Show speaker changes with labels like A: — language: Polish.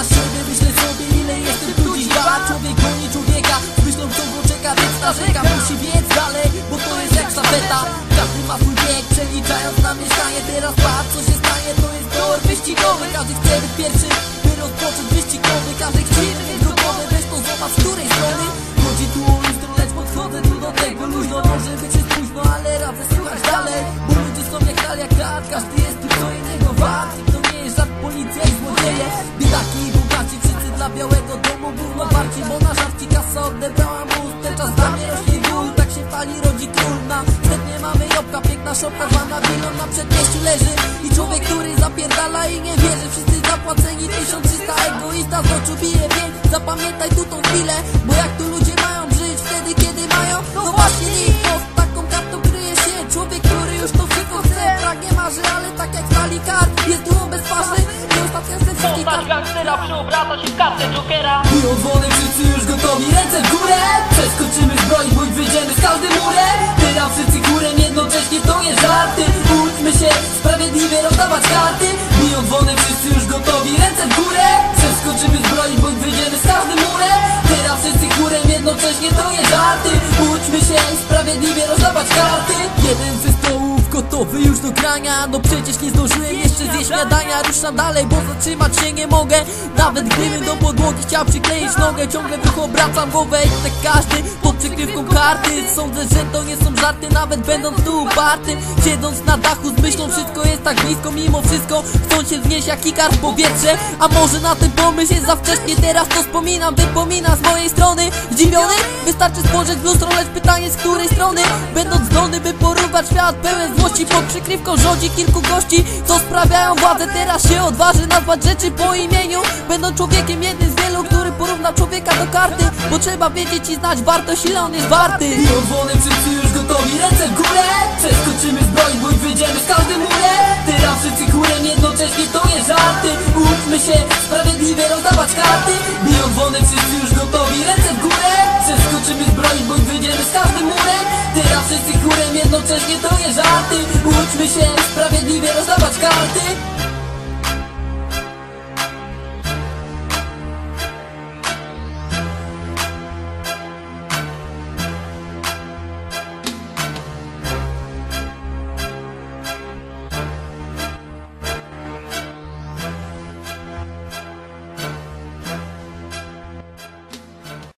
A: na siebie, myślę sobie ile jestem tu dziś dwa Człowiek goni człowieka, z myślą co go czeka Więc ta rzeka musi biec dalej, bo to jest jak sztafeta. Każdy ma swój bieg, przeliczając na mieszkanie. Teraz patrz co się stanie, to jest teor wyścigowy. Każdy chce być pierwszy, by warci Bo na żarci kasa odebrała mu Ten czas dla mnie rośnie dół Tak się fali rodzi król Na wstępnie mamy jobka Piękna szopka zwana wilą Na przedmieściu leży I człowiek, który zapierdala i nie wierzy. Wszyscy zapłaceni 1300 egoista z oczu bije Więc zapamiętaj tu tą chwilę Bo jak tu ludzie mają żyć Wtedy kiedy mają? No właśnie nie pod taką kartą kryje się Człowiek, który już to wszystko chce. Pragnie marzy, ale tak jak stali kart Jest długo ze wszystkich
B: Postać gangstera przeobraca się w kartę Jokera.
A: Dzwony, wszyscy już gotowi, ręce w górę. Przeskoczymy zbroń, bądź wyjdziemy z każdym murem. Teraz wszyscy górem, jednocześnie to nie żarty. Uczmy się sprawiedliwie rozdawać karty. Biją dzwony, wszyscy już gotowi, ręce w górę. Przeskoczymy zbroń, bądź wyjdziemy z każdym murem. Teraz wszyscy górem, jednocześnie to nie żarty. Uczmy się sprawiedliwie rozdawać karty. Jeden stołów gotowy już do grania No przecież nie zdążyłem jeszcze zjeść śniadania. Ruszam dalej, bo zatrzymać się nie mogę. Nawet gdybym do podłogi chciał przykleić nogę Ciągle ruch obracam głowę i tak każdy pod przykrywką karty. Sądzę, że to nie są żarty, nawet będąc tu uparty. Siedząc na dachu z myślą, jest tak blisko Mimo wszystko. Chcą się wznieść jak ikar w powietrze. A może na ten pomysł jest za wcześnie. Teraz to wspominam, wypomina z mojej strony. Zdziwiony? Wystarczy spojrzeć w lustro, lecz pytanie z której strony? Będąc zdolny, by porówać świat pełen złości Pod przykrywką rządzi kilku gości Co sprawiają władzę, teraz się odważy nazwać rzeczy po imieniu. Będąc człowiekiem jednym z wielu, który porówna człowieka do karty. Bo trzeba wiedzieć i znać wartość, ile on jest warty. I dzwony, wszyscy już gotowi, ręce w górę. Przeskoczymy wyjdziemy z każdym murem. Teraz wszyscy chórem, jednocześnie to nie żarty. Uczmy się sprawiedliwie rozdawać karty